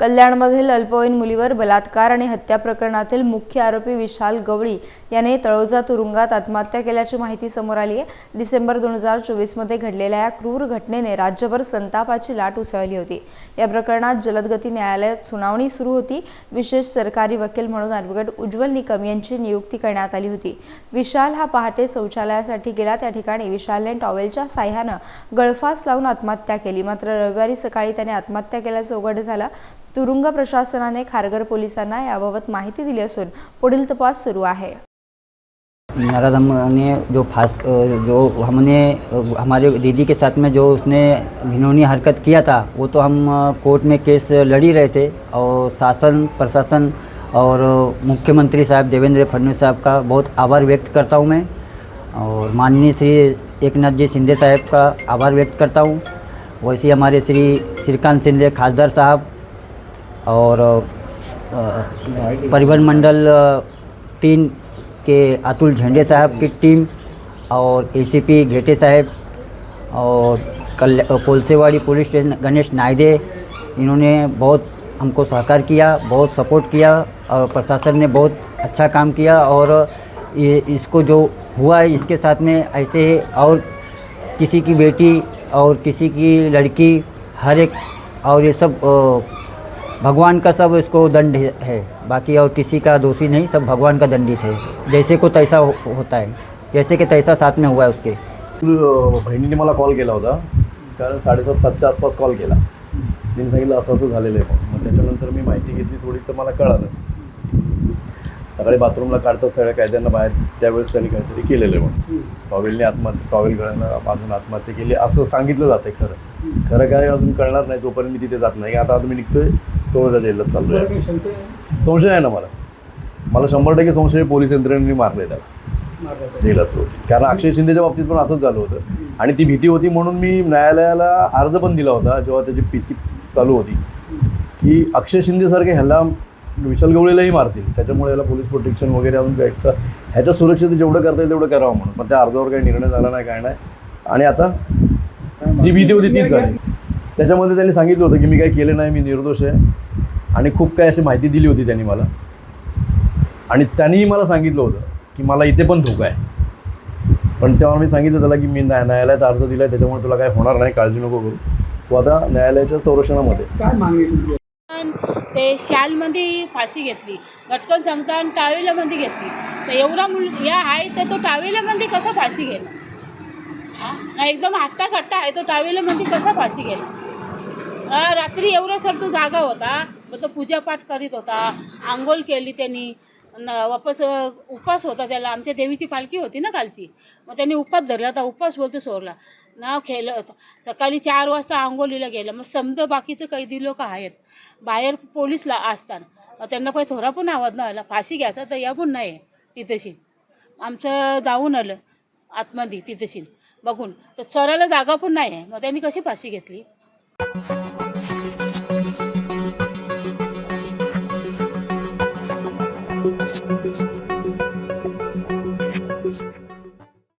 कल्याणमधील अल्पवयीन मुलीवर बलात्कार आणि हत्या प्रकरणातील मुख्य आरोपी विशाल गवळी याने तळोजा तुरुंगात आत्महत्या केल्याची माहिती समोर आली आहे. डिसेंबर दोन हजार चोवीसमध्ये घडलेल्या या क्रूर घटनेने राज्यभर संतापाची लाट उसळली होती. या प्रकरणात जलदगती न्यायालयात सुनावणी सुरू होती. विशेष सरकारी वकील म्हणून ॲडव्होकेट उज्ज्वल निकम यांची नियुक्ती करण्यात आली होती. विशाल हा पहाटे शौचालयासाठी गेला. त्या ठिकाणी विशालने टॉवेलच्या साह्यानं गळफास लावून आत्महत्या केली. मात्र रविवारी सकाळी त्याने आत्महत्या केल्याचं उघड झालं. तुरुंग प्रशासनाने खारघर पोलिसांना याबाबत माहिती दिली असून पुढील तपास सुरू आहे. नाराज हमने जो फास जो हमने हमारे दीदी के साथ में जो उसने घिनौनी हरकत किया था वो तो हम कोर्ट में केस लड़ी रहे थे और शासन प्रशासन और मुख्यमंत्री साहब देवेंद्र फडणवीस साहब का बहुत आभार व्यक्त करता हूँ मैं और माननीय श्री एकनाथ जी शिंदे साहब का आभार व्यक्त करता हूँ। वैसे ही हमारे श्री श्रीकांत शिंदे खासदार साहब और परिवहन मंडल तीन के अतुल झंडे साहब की टीम और एसीपी घेटे साहब और कल कोलसेवाड़ी पुलिस स्टेशन गणेश नायदे इन्होंने बहुत हमको सहकार किया, बहुत सपोर्ट किया और प्रशासन ने बहुत अच्छा काम किया और ये इसको जो हुआ है इसके साथ में ऐसे और किसी की बेटी और किसी की लड़की, हर एक और ये सब भगवान का सब इसको दंड है बाकी और किसी का दोषी नहीं सब भगवान का दंडित है। जैसे को तैसा हो, होता है। जैसे कि तैसा साथ में हुआ है उसके। अं, बहिणीने मला कॉल केला होता. कारण साडेसात सातच्या आसपास कॉल केला. तिने सांगितलं असं असं झालेलं आहे. मग त्याच्यानंतर मी माहिती घेतली थोडी तर मला कळालं. सकाळी बाथरूमला काढतात सगळ्या कायद्यांना बाहेर. त्यावेळेस त्यांनी काहीतरी केलेलं आहे म्हणून. टॉवेलने आत्महत्या टॉवेल गळ्यानं बांधून आत्महत्या केली. असं सांगितलं जातं खरं. खरं काय अजून कळणार नाही तोपर्यंत मी तिथे जात नाही. आता आता मी निघतोय. तो जेलत चाललो आहे? संशय आहे ना मला. मला शंभर टक्के संशय पोलीस यंत्रणेने मारले त्याला. जेलात तो. कारण अक्षय शिंदेच्या बाबतीत पण असंच झालं होतं. आणि ती भीती होती म्हणून मी न्यायालयाला अर्ज पण दिला होता जेव्हा त्याची पी सी चालू होती की अक्षय शिंदेसारखे ह्याला विशाल गवळीलाही मारतील. त्याच्यामुळे याला पोलीस प्रोटेक्शन वगैरे अजून काय एक्स्ट्रा ह्याच्या सुरक्षित जेवढं करता येईल तेवढं करावं म्हणून. पण त्या अर्जावर काही निर्णय झाला नाही काय नाही. आणि आता जी भीती होती तीच झाली. त्याच्यामध्ये त्यांनी सांगितलं होतं की मी काही केलं नाही मी निर्दोष आहे. आणि खूप काही अशी माहिती दिली होती त्यांनी मला. आणि त्यांनीही मला सांगितलं होतं की मला इथे पण धोका आहे. पण तेव्हा मी सांगितलं त्याला की मी न्याय न्यायालयात अर्ज दिला आहे त्याच्यामुळे तुला काय होणार नाही काळजी नको करू. तू आता न्यायालयाच्या संरक्षणामध्ये. काय मागणी तुमची ते शालमध्ये फाशी घेतली. घटकन संघान टावेलामध्ये घेतली. तर एवढा मुल या आहे तर तो टावेलामध्ये कसं फाशी हा? ना एकदम हट्टा खट्टा आहे तो टावेलामध्ये कसा फाशी हा, रात्री एवढा सर तो जागा होता. मग तो पूजापाठ करीत होता. आंघोळ केली त्यांनी. न वापस उपास उपवास होता त्याला. आमच्या देवीची पालखी होती ना कालची. मग त्यांनी उपवास धरला. होता उपवास बोलतो सोरला. ना खेळलं सकाळी चार वाजता आंघोळीला गेलं. मग समजा बाकीचं कैदी लोक आहेत. बाहेर पोलीसला असताना मग त्यांना काही थोडा पण आवाज नाही आला. फाशी घ्यायचा तर या पण नाही. तिथेशी आमचं जाऊन आलं. आतमध्ये तिथेशी बघून. तर चरायला जागा पण नाही आहे. मग त्यांनी कशी फाशी घेतली? Thank you.